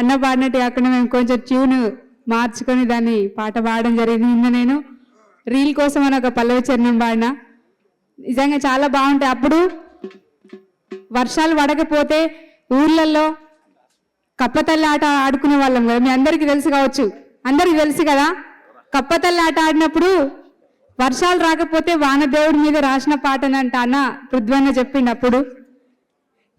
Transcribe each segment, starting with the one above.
అన్న పాడినట్టు కాకుండా మేము కొంచెం ట్యూన్ మార్చుకొని దాన్ని పాట పాడడం జరిగింది. నిన్న నేను రీల్ కోసం అని ఒక పల్లవి చరణం పాడిన. నిజంగా చాలా బాగుంటాయి. అప్పుడు వర్షాలు పడకపోతే ఊర్లలో కప్పతల్లి ఆట ఆడుకునే వాళ్ళం కదా. మీ అందరికీ తెలుసు కావచ్చు. అందరికీ తెలుసు కదా? కప్పతల్లి ఆట ఆడినప్పుడు వర్షాలు రాకపోతే వానదేవుడి మీద రాసిన పాటనంట అన్న పృథ్వన్న చెప్పిండు అప్పుడు.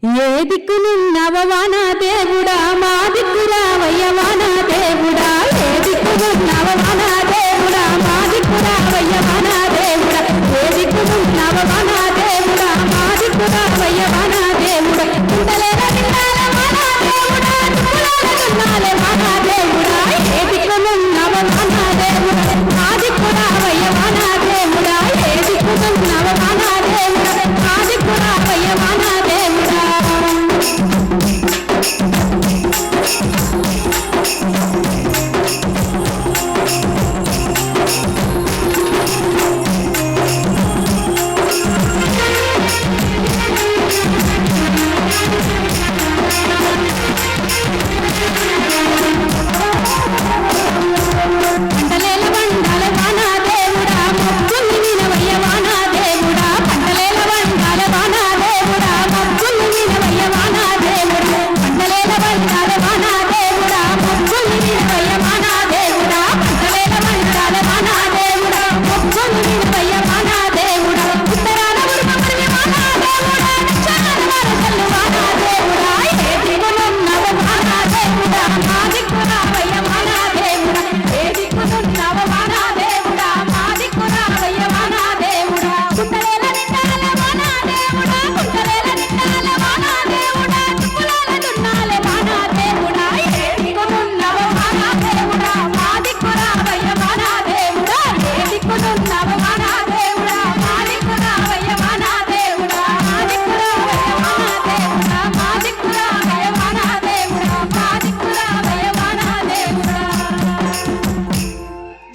ఏ దిక్కునున్నవ వాన దేవుడా మా దిక్కురావయ్య వాన దేవుడా ఏ దిక్కునున్నవ వాన దేవుడా మా దిక్కురావయ్య వాన దేవుడా ఏ దిక్కునున్నవ వాన దేవుడా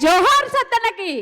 జోహార్ సత్తనకి